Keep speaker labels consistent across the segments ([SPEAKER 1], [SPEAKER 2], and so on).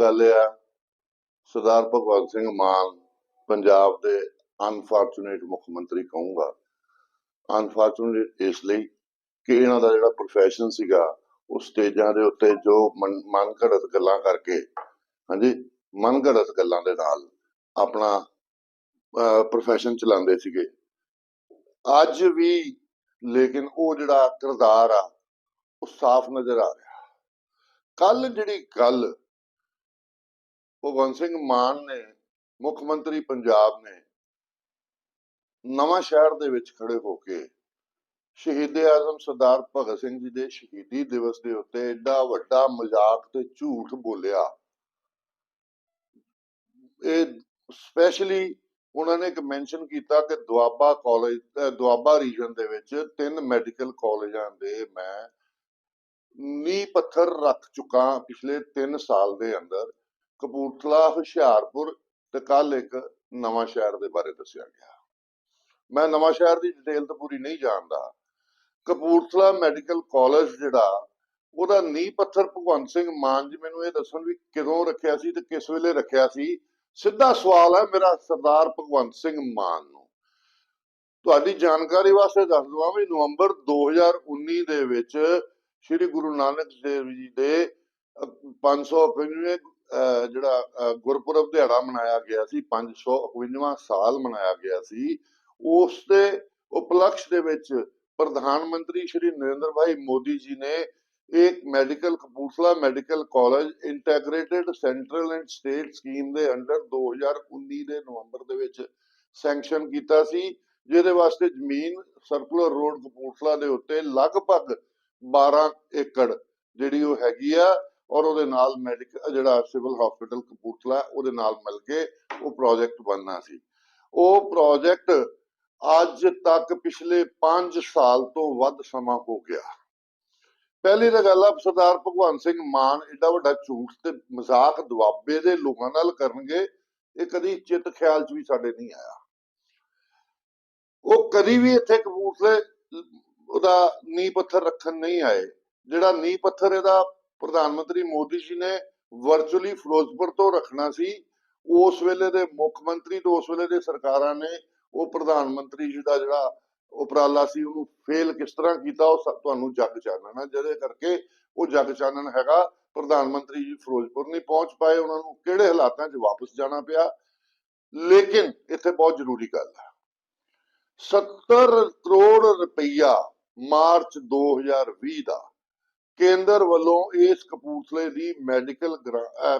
[SPEAKER 1] ਗੱਲ ਆ, ਸਰਦਾਰ ਭਗਵੰਤ ਸਿੰਘ ਮਾਨ ਪੰਜਾਬ ਦੇ ਅਨਫੋਰਚੂਨੇਟ ਮੁੱਖ ਮੰਤਰੀ ਕਹੂੰਗਾ ਅਨਫੋਰਚੂਨੇਟ ਇਸ ਲਈ ਕਿ ਇਹਨਾਂ ਦਾ ਜਿਹੜਾ profession ਸੀਗਾ, ਉਹ ਸਟੇਜਾਂ ਦੇ ਉੱਤੇ ਜੋ ਮਨ ਘੜਤ ਗੱਲਾਂ ਕਰਕੇ, ਹਾਂਜੀ ਮਨ ਘੜਤ ਗੱਲਾਂ ਦੇ ਨਾਲ ਆਪਣਾ ਪ੍ਰੋਫੈਸ਼ਨ ਚਲਾਉਂਦੇ ਸੀਗੇ। ਅੱਜ ਵੀ ਲੇਕਿਨ ਉਹ ਜਿਹੜਾ ਕਿਰਦਾਰ ਆ, ਉਹ ਸਾਫ਼ ਨਜ਼ਰ ਆ ਰਿਹਾ। ਕੱਲ ਜਿਹੜੀ ਗੱਲ ਭਗਵੰਤ ਸਿੰਘ ਮਾਨ ਨੇ, ਮੁੱਖ ਮੰਤਰੀ ਪੰਜਾਬ ਨੇ ਨਵਾਂ ਸ਼ਹਿਰ ਦੇ ਵਿੱਚ ਖੜੇ ਹੋ ਕੇ ਸ਼ਹੀਦ ਆਜ਼ਮ ਸਰਦਾਰ ਭਗਤ ਸਿੰਘ ਜੀ ਦੇ ਸ਼ਹੀਦੀ ਦਿਵਸ ਦੇ ਉੱਤੇ ਐਡਾ ਵੱਡਾ ਮਜ਼ਾਕ ਤੇ ਝੂਠ ਬੋਲਿਆ। ਇਹ ਸਪੈਸ਼ਲੀ ਉਹਨਾਂ ਨੇ ਇੱਕ ਮੈਂਸ਼ਨ ਕੀਤਾ ਕਿ ਦੁਆਬਾ ਕਾਲਜ ਦੁਆਬਾ ਰੀਜਨ ਦੇ ਵਿੱਚ ਤਿੰਨ ਮੈਡੀਕਲ ਕਾਲਜਾਂ ਦੇ ਮੈਂ ਨੀਂਹ ਪੱਥਰ ਰੱਖ ਚੁੱਕਾ ਪਿਛਲੇ 3 ਸਾਲ ਦੇ ਅੰਦਰ। ਕਪੂਰਥਲਾ ਹੁਸ਼ਿਆਰਪੁਰ ਤੇ ਕੱਲ ਇੱਕ ਨਵਾਂ ਸ਼ਹਿਰ ਦੇ ਬਾਰੇ ਦੱਸਿਆ ਗਿਆ। ਮੈਂ ਨਵਾਂ ਸ਼ਹਿਰ ਦੀ ਡਿਟੇਲ ਤਾਂ ਪੂਰੀ ਨਹੀਂ ਜਾਣਦਾ। ਕਪੂਰਥਲਾ ਮੈਡੀਕਲ ਕਾਲਜ ਜਿਹੜਾ ਉਹਦਾ ਨੀਂਹ ਪੱਥਰ ਭਗਵੰਤ ਸਿੰਘ ਮਾਨ ਜੀ ਮੈਨੂੰ ਇਹ ਦੱਸਣ ਵੀ ਕਦੋਂ ਰੱਖਿਆ ਸੀ ਤੇ ਕਿਸ ਵੇਲੇ ਰੱਖਿਆ ਸੀ ਸਿੱਧਾ ਸਵਾਲ ਹੈ ਮੇਰਾ ਸਰਦਾਰ ਭਗਵੰਤ ਸਿੰਘ ਮਾਨ ਨੂੰ। ਤੁਹਾਡੀ ਜਾਣਕਾਰੀ ਵਾਸਤੇ ਦੱਸ ਦਵਾਂ ਵੀ ਨਵੰਬਰ 2019 ਦੇ ਵਿੱਚ ਸ੍ਰੀ ਗੁਰੂ ਨਾਨਕ ਦੇਵ ਜੀ ਦੇ ਅਹ, 551ਵੇਂ ਜਿਹੜਾ ਗੁਰਪੁਰਬ ਦਿਹਾੜਾ ਮਨਾਇਆ ਗਿਆ ਸੀ 551ਵਾਂ ਸਾਲ ਮਨਾਇਆ ਗਿਆ ਸੀ ਉਸ ਦੇ ਉਪਲਕਸ਼ ਦੇ ਵਿੱਚ ਪ੍ਰਧਾਨ ਮੰਤਰੀ ਸ਼੍ਰੀ ਨਰਿੰਦਰ ਭਾਈ ਮੋਦੀ ਜੀ ਨੇ ਇੱਕ medical Kapurthala medical college integrated central and state scheme ਦੇ ਅੰਡਰ 2019 ਦੇ ਨਵੰਬਰ ਦੇ ਵਿੱਚ ਸੈਂਕਸ਼ਨ ਕੀਤਾ ਸੀ, ਜਿਹਦੇ ਵਾਸਤੇ ਜ਼ਮੀਨ ਸਰਕੂਲਰ ਰੋਡ ਕਪੂਰਥਲਾ ਦੇ ਉੱਤੇ ਲਗਭਗ 12 ਏਕੜ ਜਿਹੜੀ ਉਹ ਹੈਗੀ ਆ ਔਰ ਉਹਦੇ ਨਾਲ ਮੈਡੀਕਲ ਜਿਹੜਾ ਸਿਵਲ ਹਸਪੀਟਲ ਕਪੂਰਥਲਾ, ਉਹਦੇ ਨਾਲ ਮਿਲ ਕੇ ਉਹ ਪ੍ਰੋਜੈਕਟ ਬਣਨਾ ਸੀ। ਉਹ ਪ੍ਰੋਜੈਕਟ ਅੱਜ ਤੱਕ ਪਿਛਲੇ 5 ਸਾਲ ਤੋਂ ਵੱਧ ਸਮਾਂ ਹੋ ਗਿਆ। ਪਹਿਲੀ ਤਾਂ ਗੱਲ ਆ, ਸਰਦਾਰ ਭਗਵੰਤ ਸਿੰਘ ਮਾਨ ਏਡਾ ਵੱਡਾ ਝੂਠ ਤੇ ਮਜ਼ਾਕ ਦੁਆਬੇ ਦੇ ਲੋਕਾਂ ਨਾਲ ਕਰਨਗੇ, ਇਹ ਕਦੀ ਚਿੱਤ ਖਿਆਲ 'ਚ ਵੀ ਸਾਡੇ ਨਹੀਂ ਆਇਆ। ਉਹ ਕਦੀ ਵੀ ਇੱਥੇ ਕਪੂਰਥਲੇ ਉਹਦਾ ਨੀਂਹ ਪੱਥਰ ਰੱਖਣ ਨਹੀਂ ਆਏ। ਜਿਹੜਾ ਨੀਂਹ ਪੱਥਰ ਇਹਦਾ ਪ੍ਰਧਾਨ ਮੰਤਰੀ ਮੋਦੀ ਜੀ ਨੇ ਵਰਚੁਅਲੀ ਫਿਰੋਜ਼ਪੁਰ ਤੋਂ ਰੱਖਣਾ ਸੀ। ਉਸ ਵੇਲੇ ਦੇ ਮੁੱਖ ਮੰਤਰੀ ਤੇ ਉਸ ਵੇਲੇ ਦੇ ਸਰਕਾਰਾਂ ਨੇ ਉਹ ਪ੍ਰਧਾਨ ਮੰਤਰੀ ਜੀ ਦਾ ਜਿਹੜਾ ਉਪਰਾਲਾ ਸੀ, ਉਹਨੂੰ ਫੇਲ ਕਿਸ ਤਰ੍ਹਾਂ ਕੀਤਾ, ਉਹ ਤੁਹਾਨੂੰ ਜੱਗ ਚਾਨਣਾ ਜਿਹਦੇ ਕਰਕੇ ਉਹ ਜੱਗ ਚਾਨਣ ਹੈਗਾ। ਪ੍ਰਧਾਨ ਮੰਤਰੀ ਜੀ ਫਿਰੋਜ਼ਪੁਰ ਨਹੀਂ ਪਹੁੰਚ ਪਾਏ। ਉਹਨਾਂ ਨੂੰ ਕਿਹੜੇ ਹਾਲਾਤਾਂ 'ਚ ਵਾਪਸ ਜਾਣਾ ਪਿਆ? ਲੇਕਿਨ ਇੱਥੇ ਬਹੁਤ ਜ਼ਰੂਰੀ ਗੱਲ ਹੈ 70 ਕਰੋੜ ਰੁਪਈਆ ਮਾਰਚ 2020 ਦਾ ਕੇਂਦਰ ਵੱਲੋਂ ਇਸ ਕਪੂਰਥਲੇ ਦੀ ਮੈਡੀਕਲ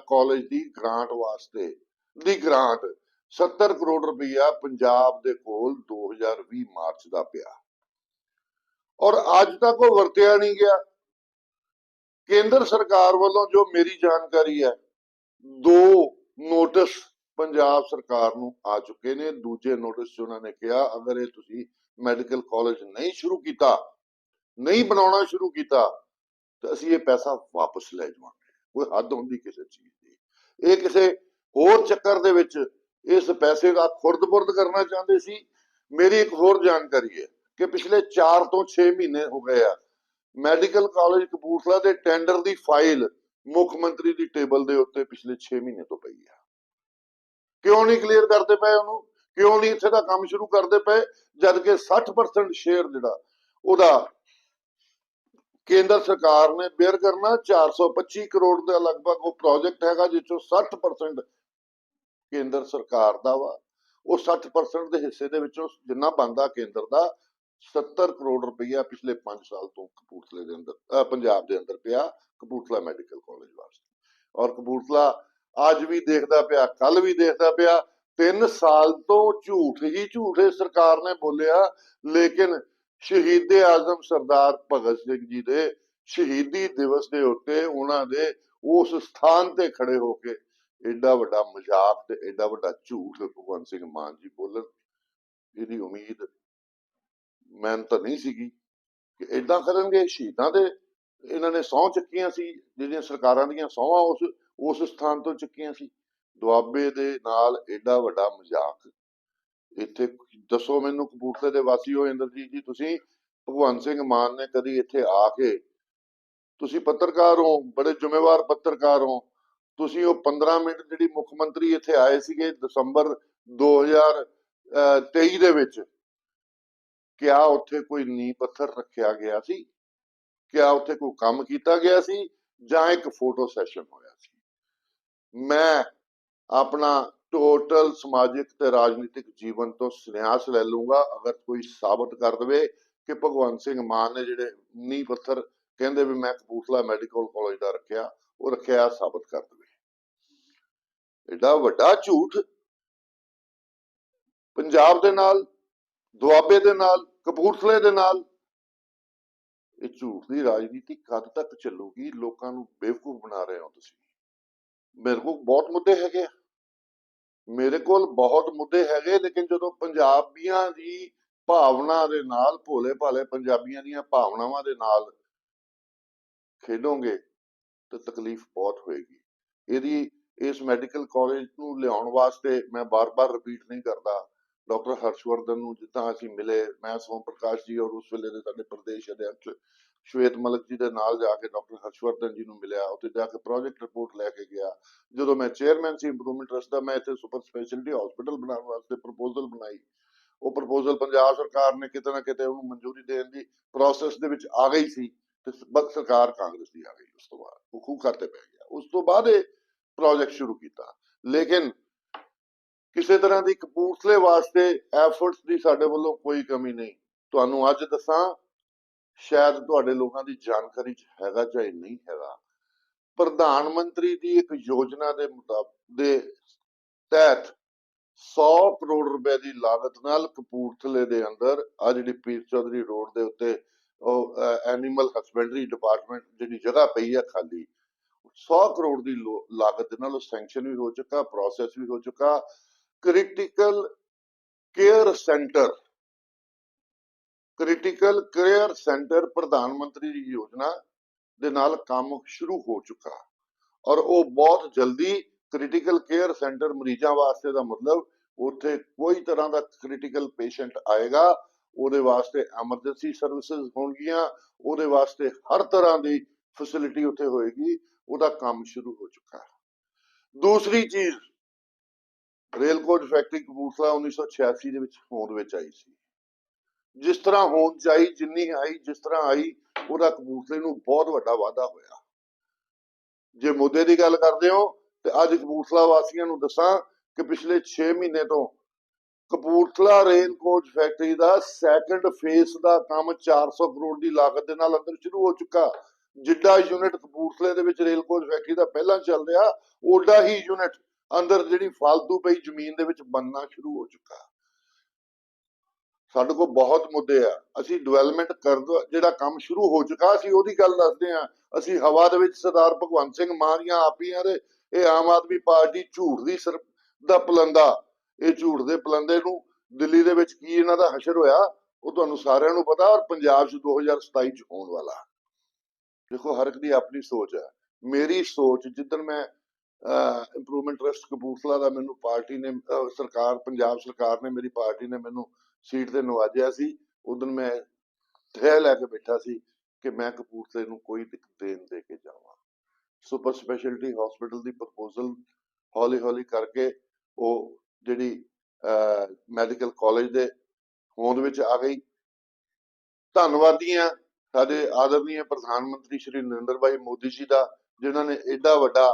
[SPEAKER 1] ਕਾਲਜ ਦੀ ਗ੍ਰਾਂਟ ਵਾਸਤੇ, ਦੀ ਗ੍ਰਾਂਟ 70 ਕਰੋੜ ਰੁਪਈਆ ਪੰਜਾਬ ਦੇ ਕੋਲ 2020 ਮਾਰਚ ਦਾ ਪਿਆ। ਔਰ ਅੱਜ ਤੱਕ ਉਹ ਵਰਤਿਆ ਨਹੀਂ ਗਿਆ। ਕੇਂਦਰ ਸਰਕਾਰ ਵੱਲੋਂ ਜੋ ਮੇਰੀ ਜਾਣਕਾਰੀ ਹੈ, ਦੋ ਨੋਟਿਸ ਪੰਜਾਬ ਸਰਕਾਰ ਨੂੰ ਆ ਚੁੱਕੇ ਨੇ। ਦੂਜੇ ਨੋਟਿਸ 'ਚ ਉਹਨਾਂ ਨੇ ਕਿਹਾ, ਅਗਰ ਇਹ ਤੁਸੀਂ ਮੈਡੀਕਲ ਕਾਲਜ ਨਹੀਂ ਸ਼ੁਰੂ ਕੀਤਾ, ਨਹੀਂ ਬਣਾਉਣਾ ਸ਼ੁਰੂ ਕੀਤਾ ਤਾਂ ਅਸੀਂ ਇਹ ਪੈਸਾ ਵਾਪਸ ਲੈ ਜਾਵਾਂਗੇ। ਕੋਈ ਹੱਦ ਹੁੰਦੀ ਕਿਸੇ ਚੀਜ਼ ਦੀ। ਇਹ ਕਿਸੇ ਹੋਰ ਚੱਕਰ ਦੇ ਵਿੱਚ ਇਸ ਪੈਸੇ ਦਾ ਖੁਰਦ-ਬੁਰਦ ਕਰਨਾ ਚਾਹੁੰਦੇ ਸੀ। ਮੇਰੀ ਇੱਕ ਹੋਰ ਜਾਣਕਾਰੀ ਹੈ ਕਿ ਪਿਛਲੇ 4 ਤੋਂ 6 ਮਹੀਨੇ ਹੋ ਗਏ ਆ। ਮੈਡੀਕਲ ਕਾਲਜ ਕਪੂਰਥਲਾ ਦੇ ਟੈਂਡਰ ਦੀ ਫਾਈਲ ਮੁੱਖ ਮੰਤਰੀ ਦੀ ਟੇਬਲ ਦੇ ਉੱਤੇ ਪਿਛਲੇ 6 ਮਹੀਨੇ ਤੋਂ ਪਈ ਆ। ਕਿਉਂ ਨਹੀਂ ਕਲੀਅਰ ਕਰਦੇ ਪਏ ਉਹਨੂੰ? ਕਿਉਂ ਨਹੀਂ ਇੱਥੇ ਦਾ ਕੰਮ ਸ਼ੁਰੂ ਕਰਦੇ ਪਏ? ਜਦ ਕਿ 60% ਸ਼ੇਅਰ ਜਿਹੜਾ ਉਹਦਾ ਕੇਂਦਰ ਸਰਕਾਰ ਨੇ ਬੇਅਰ ਕਰਨਾ 425 ਕਰੋੜ ਦਾ ਲਗਭਗ ਉਹ ਪ੍ਰੋਜੈਕਟ ਹੈਗਾ ਜਿਸ ਚੋਂ 60% ਕੇਂਦਰ ਸਰਕਾਰ ਦਾ ਵਾ। ਉਹ 60% ਦੇ ਹਿੱਸੇ ਦੇ ਵਿੱਚੋਂ ਜਿੰਨਾ ਬਣਦਾ ਕੇਂਦਰ ਦਾ 70 ਕਰੋੜ ਰੁਪਈਆ ਪਿਛਲੇ 5 ਸਾਲ ਤੋਂ ਕਪੂਰਥਲੇ ਦੇ ਅੰਦਰ ਪੰਜਾਬ ਦੇ ਅੰਦਰ ਪਿਆ, ਕਪੂਰਥਲਾ ਮੈਡੀਕਲ ਕਾਲਜ ਵਾਸਤੇ। ਔਰ ਕਪੂਰਥਲਾ ਅੱਜ ਵੀ ਦੇਖਦਾ ਪਿਆ ਕੱਲ ਵੀ ਦੇਖਦਾ ਪਿਆ 3 ਸਾਲ ਤੋਂ ਝੂਠ ਹੀ ਝੂਠ ਸਰਕਾਰ ਨੇ ਬੋਲਿਆ, ਲੇਕਿਨ ਸ਼ਹੀਦ ਆਜ਼ਮ ਸਰਦਾਰ ਭਗਤ ਸਿੰਘ ਜੀ ਦੇ ਸ਼ਹੀਦੀ ਦਿਵਸ ਦੇ ਉੱਤੇ ਉਹਨਾਂ ਦੇ ਉਸ ਸਥਾਨ ਤੇ ਖੜੇ ਹੋ ਕੇ ਐਡਾ ਵੱਡਾ ਮਜ਼ਾਕ ਤੇ ਐਡਾ ਵੱਡਾ ਝੂਠ ਭਗਵੰਤ ਸਿੰਘ ਮਾਨ ਜੀ ਬੋਲਣ ਇਹਦੀ ਉਮੀਦ ਮੈਂ ਤਾਂ ਨਹੀਂ ਸੀਗੀ ਕਿ ਐਦਾਂ ਕਰਨਗੇ, ਸ਼ਹੀਦਾਂ ਦੇ ਇਹਨਾਂ ਨੇ ਸਹੁੰ ਚੱਕੀਆਂ ਸੀ, ਜਿਹੜੀਆਂ ਸਰਕਾਰਾਂ ਦੀਆਂ ਸਹੁੰਆਂ ਉਸ ਉਸ ਸਥਾਨ ਤੋਂ ਚੱਕੀਆਂ ਸੀ। ਦੁਆਬੇ ਦੇ ਨਾਲ ਐਡਾ ਵੱਡਾ ਮਜ਼ਾਕ ਇੱਥੇ ਦੱਸੋ ਮੈਨੂੰ ਕਪੂਰਥਲੇ ਦੇ ਵਾਸੀ ਹੋ ਇੰਦਰਜੀਤ ਜੀ, ਤੁਸੀਂ ਭਗਵੰਤ ਸਿੰਘ ਮਾਨ ਨੇ ਕਦੀ ਇੱਥੇ ਆ ਕੇ ਤੁਸੀਂ ਪੱਤਰਕਾਰ ਹੋ, ਬੜੇ ਜ਼ਿੰਮੇਵਾਰ ਪੱਤਰਕਾਰ ਹੋ, ਤੁਸੀਂ ਉਹ 15 ਮਿੰਟ ਜਿਹੜੀ ਮੁੱਖ ਮੰਤਰੀ ਇੱਥੇ ਆਏ ਸੀਗੇ ਦਸੰਬਰ 2023 ਦੇ ਵਿੱਚ, ਕਿਆ ਉੱਥੇ ਕੋਈ ਨੀਂਹ ਪੱਥਰ ਰੱਖਿਆ ਗਿਆ ਸੀ? ਕਿਆ ਉੱਥੇ ਕੋਈ ਕੰਮ ਕੀਤਾ ਗਿਆ ਸੀ? ਜਾਂ ਇੱਕ ਫੋਟੋ ਸੈਸ਼ਨ ਹੋਇਆ ਸੀ? ਮੈਂ ਆਪਣਾ ਟੋਟਲ ਸਮਾਜਿਕ ਤੇ ਰਾਜਨੀਤਿਕ ਜੀਵਨ ਤੋਂ ਸੰਨਿਆਸ ਲੈ ਲੂੰਗਾ ਅਗਰ ਕੋਈ ਸਾਬਤ ਕਰ ਦੇਵੇ ਕਿ ਭਗਵੰਤ ਸਿੰਘ ਮਾਨ ਨੇ ਜਿਹੜੇ ਨੀਂਹ ਪੱਥਰ ਕਹਿੰਦੇ ਵੀ ਮੈਂ ਕਪੂਰਥਲਾ ਮੈਡੀਕਲ ਕਾਲਜ ਦਾ ਰੱਖਿਆ, ਉਹ ਰੱਖਿਆ ਸਾਬਤ ਕਰ ਦੇਵੇ। ਐਡਾ ਵੱਡਾ ਝੂਠ ਪੰਜਾਬ ਦੇ ਨਾਲ, ਦੁਆਬੇ ਦੇ ਨਾਲ, ਕਪੂਰਥਲੇ ਦੇ ਨਾਲ, ਇਹ ਝੂਠ ਦੀ ਰਾਜਨੀਤੀ ਕਦ ਤੱਕ ਚੱਲੂਗੀ? ਲੋਕਾਂ ਨੂੰ ਬੇਵਕੂਫ ਬਣਾ ਰਹੇ ਹੋ ਤੁਸੀਂ। ਮੇਰੇ ਕੋਲ ਬਹੁਤ ਮੁੱਦੇ ਹੈਗੇ ਆ। ਮੇਰੇ ਕੋਲ ਬਹੁਤ ਮੁੱਦੇ ਹੈਗੇ, ਲੇਕਿਨ ਜਦੋਂ ਪੰਜਾਬੀਆਂ ਦੀ ਭਾਵਨਾ ਦੇ ਨਾਲ ਭੋਲੇ ਭਾਲੇ ਪੰਜਾਬੀਆਂ ਦੀਆਂ ਭਾਵਨਾਵਾਂ ਦੇ ਨਾਲ ਖੇਡੋਗੇ, ਤਾਂ ਤਕਲੀਫ ਬਹੁਤ ਹੋਏਗੀ। ਇਹਦੀ, ਇਸ ਮੈਡੀਕਲ ਕਾਲਜ ਨੂੰ ਲਿਆਉਣ ਵਾਸਤੇ ਮੈਂ ਬਾਰ-ਬਾਰ ਰਿਪੀਟ ਨਹੀਂ ਕਰਦਾ। ਡਾਕਟਰ ਹਰਸ਼ਵਰਧਨ ਨੂੰ ਜਿੱਦਾਂ ਅਸੀਂ ਮਿਲੇ, ਮੈਂ ਸੋਮ ਪ੍ਰਕਾਸ਼ ਜੀ ਔਰ ਉਸ ਵੇਲੇ ਦੇ ਸਾਡੇ ਪ੍ਰਦੇਸ਼ ਅਧਿਕਸ਼ ਸ਼ਵੇਤ ਮਲਕ ਜੀ ਦੇ ਨਾਲ ਜਾ ਕੇ ਡਾਕਟਰ ਹਰਸ਼ਵਰਧਨ ਜੀ ਨੂੰ ਮਿਲਿਆ, ਉੱਥੇ ਜਾ ਕੇ ਪ੍ਰੋਜੈਕਟ ਰਿਪੋਰਟ ਲੈ ਕੇ ਗਿਆ। ਜਦੋਂ ਮੈਂ ਚੇਅਰਮੈਨ ਸੀ ਇੰਪਰੂਵਮੈਂਟ ਟਰਸਟ ਦਾ, ਮੈਂ ਇੱਥੇ ਸੁਪਰ ਸਪੈਸ਼ਲਿਟੀ ਹਸਪੀਟਲ ਬਣਾਉਣ ਵਾਸਤੇ ਪ੍ਰਪੋਜ਼ਲ ਬਣਾਈ। ਉਹ ਪ੍ਰਪੋਜ਼ਲ ਪੰਜਾਬ ਸਰਕਾਰ ਨੇ ਕਿਤੇ ਨਾ ਕਿਤੇ ਉਹਨੂੰ ਮਨਜ਼ੂਰੀ ਦੇਣ ਦੀ ਪ੍ਰੋਸੈਸ ਦੇ ਵਿੱਚ ਆ ਗਈ ਸੀ ਤੇ ਬਦ ਸਰਕਾਰ ਕਾਂਗਰਸ ਦੀ ਆ ਗਈ ਉਸ ਤੋਂ ਬਾਅਦ। ਉਹ ਖੂਹ ਖਾਤੇ ਪੈ ਗਿਆ। ਉਸ ਤੋਂ ਬਾਅਦ ਇਹ ਪ੍ਰੋਜੈਕਟ ਸ਼ੁਰੂ ਕੀਤਾ। ਲੇਕਿਨ ਕਿਸੇ ਤਰ੍ਹਾਂ ਦੀ ਕਪੂਰਥਲੇ ਵਾਸਤੇ ਐਫਰਟਸ ਦੀ ਸਾਡੇ ਵੱਲੋਂ ਕੋਈ ਕਮੀ ਨਹੀਂ। ਤੁਹਾਨੂੰ ਅੱਜ ਦੱਸਾਂ ਸ਼ਾਇਦ ਤੁਹਾਡੇ ਲੋਕਾਂ ਦੀ ਜਾਣਕਾਰੀ ਚ ਹੈਗਾ ਚਾਹੇ ਨਹੀਂ ਹੈਗਾ। ਪ੍ਰਧਾਨ ਮੰਤਰੀ ਦੀ ਇੱਕ ਯੋਜਨਾ ਦੇ ਦੇ ਤਹਿਤ 100 ਕਰੋੜ ਰੁਪਏ ਦੀ ਲਾਗਤ ਨਾਲ ਕਪੂਰਥਲੇ ਦੇ ਅੰਦਰ ਆ ਜਿਹੜੀ ਪੀਰ ਚੌਧਰੀ ਰੋਡ ਦੇ ਉੱਤੇ ਉਹ ਐਨੀਮਲ ਹਸਬੈਂਡਰੀ ਡਿਪਾਰਟਮੈਂਟ ਜਿਹੜੀ ਜਗ੍ਹਾ ਪਈ ਆ ਖਾਲੀ 100 ਕਰੋੜ ਦੀ ਲਾਗਤ ਦੇ ਨਾਲ ਉਹ ਸੈਂਕਸ਼ਨ ਵੀ ਹੋ ਚੁੱਕਾ ਪ੍ਰੋਸੈਸ ਵੀ ਹੋ ਚੁੱਕਾ। Critical care centre critical care centre ਪ੍ਰਧਾਨ ਮੰਤਰੀ ਯੋਜਨਾ ਦੇ ਨਾਲ ਕੰਮ ਸ਼ੁਰੂ ਹੋ ਚੁੱਕਾ ਔਰ ਉਹ ਬਹੁਤ ਜਲਦੀ ਕ੍ਰਿਟੀਕਲ ਕੇਅਰ ਸੈਂਟਰ ਮਰੀਜ਼ਾਂ ਵਾਸਤੇ ਦਾ ਮਤਲਬ ਉੱਥੇ ਕੋਈ ਤਰ੍ਹਾਂ ਦਾ ਕ੍ਰਿਟੀਕਲ ਪੇਸ਼ੈਂਟ ਆਏਗਾ, ਉਹਦੇ ਵਾਸਤੇ ਐਮਰਜੈਂਸੀ ਸਰਵਿਸਿਜ਼ ਹੋਣਗੀਆਂ, ਉਹਦੇ ਵਾਸਤੇ ਹਰ ਤਰ੍ਹਾਂ ਦੀ ਫੈਸਿਲਿਟੀ ਉੱਥੇ ਹੋਏਗੀ, ਉਹਦਾ ਕੰਮ ਸ਼ੁਰੂ ਹੋ ਚੁੱਕਾ ਹੈ। ਦੂਸਰੀ ਚੀਜ਼, ਰੇਲ ਕੋਚ ਫੈਕਟਰੀ ਕਪੂਰਥਲਾ 1986 ਦੇ ਵਿੱਚ ਹੋਂਦ ਵਿੱਚ ਆਈ ਸੀ। ਜਿਸ ਤਰ੍ਹਾਂ ਹੋਂਦ ਚ ਜਿੰਨੀ ਆਈ, ਜਿਸ ਤਰ੍ਹਾਂ ਆਈ, ਉਹਦਾ ਕਪੂਰਥਲੇ ਨੂੰ ਬਹੁਤ ਵੱਡਾ ਵਾਧਾ ਹੋਇਆ। ਜੇ ਮੁੱਦੇ ਦੀ ਗੱਲ ਕਰਦੇ ਹੋ, ਤੇ ਅੱਜ ਕਪੂਰਥਲਾ ਵਾਸੀਆਂ ਨੂੰ ਦੱਸਾਂ ਕਿ ਪਿਛਲੇ 6 ਮਹੀਨੇ ਤੋਂ ਕਪੂਰਥਲਾ ਰੇਲ ਕੋਚ ਫੈਕਟਰੀ ਦਾ ਸੈਕੰਡ ਫੇਸ ਦਾ ਕੰਮ 400 ਕਰੋੜ ਦੀ ਲਾਗਤ ਦੇ ਨਾਲ ਅੰਦਰ ਸ਼ੁਰੂ ਹੋ ਚੁੱਕਾ। ਜਿੱਡਾ ਯੂਨਿਟ ਕਪੂਰਥਲੇ ਦੇ ਵਿੱਚ ਰੇਲ ਕੋਚ ਫੈਕਟਰੀ ਦਾ ਪਹਿਲਾਂ ਚੱਲ ਰਿਹਾ ਓਡਾ ਹੀ ਯੂਨਿਟ ਅੰਦਰ ਜਿਹੜੀ ਫालतू ਪਈ ਜ਼ਮੀਨ ਦੇ ਵਿੱਚ ਬਣਨਾ ਸ਼ੁਰੂ ਹੋ ਚੁੱਕਾ। ਸਾਡੇ ਕੋਲ ਬਹੁਤ ਮੁੱਦੇ ਆ। ਅਸੀਂ ਡਿਵੈਲਪਮੈਂਟ ਕਰ ਜਿਹੜਾ ਕੰਮ ਸ਼ੁਰੂ ਹੋ ਚੁੱਕਾ, ਅਸੀਂ ਉਹਦੀ ਗੱਲ ਦੱਸਦੇ ਆ ਅਸੀਂ ਹਵਾ ਦੇ ਵਿੱਚ ਸਰਦਾਰ ਭਗਵੰਤ ਸਿੰਘ ਮਾਨ ਦੀਆਂ ਆਪੀਆਂ ਦੇ ਇਹ ਆਮ ਆਦਮੀ ਪਾਰਟੀ ਝੂਠ ਦੀ ਸਰ ਦਾ ਪਲੰਦਾ। ਇਹ ਝੂਠ ਦੇ ਪਲੰਦੇ ਨੂੰ ਦਿੱਲੀ ਦੇ ਵਿੱਚ ਕੀ ਇਹਨਾਂ ਦਾ ਹਸ਼ਰ ਹੋਇਆ, ਉਹ ਤੁਹਾਨੂੰ ਸਾਰਿਆਂ ਨੂੰ ਪਤਾ ਔਰ ਪੰਜਾਬ 'ਚ 2027 'ਚ ਹੋਣ ਵਾਲਾ। ਦੇਖੋ, ਹਰ ਇੱਕ ਦੀ ਆਪਣੀ ਸੋਚ ਹੈ। ਮੇਰੀ ਸੋਚ, ਜਿੱਦਣ ਮੈਂ ਇੰਪਰੂਵਮੈਂਟ ਟਰਸਟ ਕਪੂਰਥਲਾ ਦਾ ਮੈਨੂੰ ਪਾਰਟੀ ਨੇ ਸਰਕਾਰ, ਪੰਜਾਬ ਸਰਕਾਰ ਨੇ ਮੇਰੀ ਪਾਰਟੀ ਨੇ ਮੈਨੂੰ ਸੀਟ ਤੇ ਨਵਾਜਿਆ ਸੀ ਉਦੋਂ ਮੈਂ ਤਹਿ ਲੈ ਕੇ ਬੈਠਾ ਸੀ ਕਿ ਮੈਂ ਕਪੂਰਥਲੇ ਨੂੰ ਕੋਈ ਦੇਣ ਦੇ ਕੇ ਜਾਵਾਂ। ਸੁਪਰ ਸਪੈਸ਼ਲਿਟੀ ਹਸਪੀਟਲ ਦੀ ਪ੍ਰਪੋਜ਼ਲ ਹੌਲੀ ਹੌਲੀ ਕਰਕੇ ਉਹ ਜਿਹੜੀ ਮੈਡੀਕਲ ਕਾਲਜ ਦੇ ਹੋਂਦ ਵਿੱਚ ਆ ਗਈ। ਧੰਨਵਾਦੀ ਸਾਡੇ ਆਦਰਨੀय ਪ੍ਰਧਾਨ ਮੰਤਰੀ ਸ਼੍ਰੀ ਨਰਿੰਦਰ ਭਾਈ ਮੋਦੀ ਜੀ ਦਾ, ਜਿਨ੍ਹਾਂ ਨੇ ਐਡਾ ਵੱਡਾ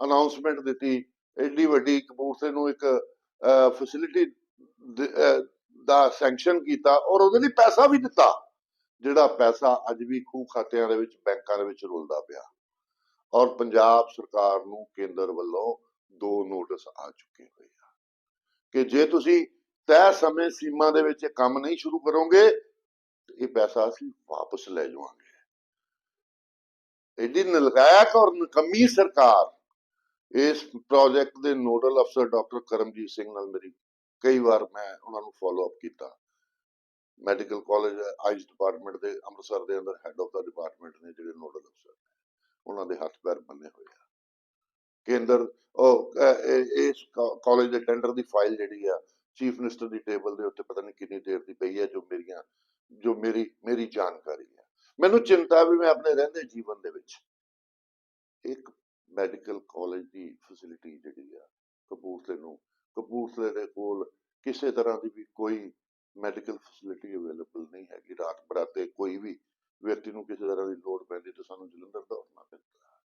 [SPEAKER 1] ਅਨਾਉਂਸਮੈਂਟ ਦਿੱਤੀ। ਐਡੀ ਵੱਡੀ ਕਪੂਰਥਲੇ ਨੂੰ ਇੱਕ ਫੈਸਿਲਿਟੀ ਦਾ ਸੈਂਕਸ਼ਨ ਕੀਤਾ ਔਰ ਉਹਦੇ ਲਈ ਪੈਸਾ ਵੀ ਦਿੱਤਾ, ਜਿਹੜਾ ਪੈਸਾ ਅੱਜ ਵੀ ਖੂਹ ਖਾਤਿਆਂ ਦੇ ਵਿੱਚ, ਬੈਂਕਾਂ ਦੇ ਵਿੱਚ ਰੁਲਦਾ ਪਿਆ। ਔਰ ਪੰਜਾਬ ਸਰਕਾਰ ਨੂੰ ਕੇਂਦਰ ਵੱਲੋਂ ਦੋ ਨੋਟਿਸ ਆ ਚੁੱਕੇ ਹੋਏ ਆ ਕਿ ਜੇ ਤੁਸੀਂ ਤੈਅ ਸਮੇਂ ਸੀਮਾ ਦੇ ਵਿੱਚ ਇਹ ਕੰਮ ਨਹੀਂ ਸ਼ੁਰੂ ਕਰੋਗੇ, ਇਹ ਪੈਸਾ ਅਸੀਂ ਵਾਪਸ ਲੈ ਜਾਵਾਂਗੇ। ਐਡੀ ਨਲਗਾਇਕ ਔਰ ਨਕਮੀ ਸਰਕਾਰ ਇਸ ਪ੍ਰੋਜੈਕਟ ਦੇ ਨੋਡਲ ਅਫਸਰ ਡਾਕਟਰ ਕਰਮਜੀਤ ਸਿੰਘ ਨਾਲ ਮੇਰੀ ਕਈ ਵਾਰ ਮੈਂ ਉਹਨਾਂ ਨੂੰ ਫਾਲੋ ਅਪ ਕੀਤਾ। ਮੈਡੀਕਲ ਕਾਲਜ ਆਈਜ਼ ਡਿਪਾਰਟਮੈਂਟ ਦੇ ਅੰਮ੍ਰਿਤਸਰ ਦੇ ਅੰਦਰ ਹੈੱਡ ਆਫ ਦਾ ਡਿਪਾਰਟਮੈਂਟ ਨੇ ਜਿਹੜੇ ਨੋਡਲ ਅਫਸਰ ਨੇ, ਉਹਨਾਂ ਦੇ ਹੱਥ ਪੈਰ ਬੰਨੇ ਹੋਏ ਆ। ਕੇਂਦਰ, ਉਹ ਇਸ ਕਾਲਜ ਦੇ ਟੈਂਡਰ ਦੀ ਫਾਈਲ ਜਿਹੜੀ ਆ ਚੀਫ ਮਿਨਿਸਟਰ ਦੀ ਟੇਬਲ ਦੇ ਉੱਤੇ ਪਤਾ ਨਹੀਂ ਕਿੰਨੀ ਦੇਰ ਦੀ ਪਈ ਹੈ ਜੋ ਮੇਰੀਆਂ, ਜੋ ਮੇਰੀ ਮੇਰੀ ਜਾਣਕਾਰੀ ਹੈ ਮੈਨੂੰ ਚਿੰਤਾ ਵੀ ਮੈਂ ਆਪਣੇ ਰਹਿੰਦੇ ਜੀਵਨ ਦੇ ਵਿੱਚ। ਇੱਕ ਮੈਡੀਕਲ ਕਾਲਜ ਦੀ ਫੈਸਿਲਿਟੀ ਜਿਹੜੀ ਆ, ਕਪੂਰਥਲੇ ਨੂੰ ਕਪੂਰਥਲੇ ਦੇ ਕੋਲ ਕਿਸੇ ਤਰ੍ਹਾਂ ਦੀ ਵੀ ਕੋਈ ਮੈਡੀਕਲ ਫੈਸਿਲਿਟੀ ਅਵੇਲੇਬਲ ਨਹੀਂ ਹੈਗੀ ਰਾਤ ਬਰਾਤੇ ਕੋਈ ਵੀ ਵਿਅਕਤੀ ਨੂੰ ਕਿਸੇ ਤਰ੍ਹਾਂ ਦੀ ਲੋੜ ਪੈਂਦੀ ਤਾਂ ਸਾਨੂੰ ਜਲੰਧਰ ਦੌੜਨਾ ਪੈਂਦਾ ਹੈ।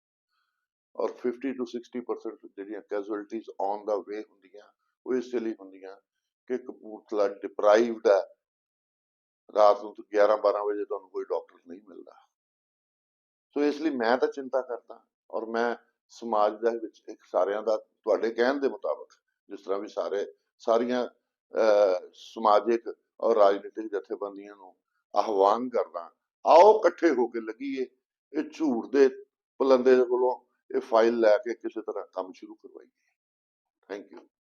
[SPEAKER 1] ਔਰ 50 ਤੋਂ 60% ਜਿਹੜੀਆਂ ਕੈਜੁਅਲਟੀਜ਼ ਔਨ ਦਾ ਵੇ ਹੁੰਦੀਆਂ, ਉਹ ਇਸ ਲਈ ਹੁੰਦੀਆਂ ਕਿ ਕਪੂਰਥਲਾ ਡਿਪਰਾਈਵਡ ਹੈ ਰਾਤ ਨੂੰ 11 12 ਵਜੇ ਤੁਹਾਨੂੰ ਕੋਈ ਡਾਕਟਰ ਨਹੀਂ ਮਿਲਦਾ ਸੋ ਇਸ ਲਈ ਮੈਂ ਤਾਂ ਚਿੰਤਾ ਕਰਦਾ ਔਰ ਮੈਂ ਸਮਾਜ ਦੇ ਵਿੱਚ ਇੱਕ ਸਾਰਿਆਂ ਦਾ ਤੁਹਾਡੇ ਕਹਿਣ ਦੇ ਮੁਤਾਬਕ ਜਿਸ ਤਰ੍ਹਾਂ ਵੀ ਸਾਰੇ ਸਾਰੀਆਂ ਅਹ, ਸਮਾਜਿਕ ਔਰ ਰਾਜਨੀਤਿਕ ਜਥੇਬੰਦੀਆਂ ਨੂੰ ਆਹਵਾਨ ਕਰਦਾ ਆਓ ਇਕੱਠੇ ਹੋ ਕੇ ਲੱਗੀਏ ਇਹ ਝੂਠ ਦੇ ਪਲੰਦੇ ਕੋਲੋਂ ਇਹ ਫਾਈਲ ਲੈ ਕੇ ਕਿਸੇ ਤਰ੍ਹਾਂ ਕੰਮ ਸ਼ੁਰੂ ਕਰਵਾਈਏ। Thank you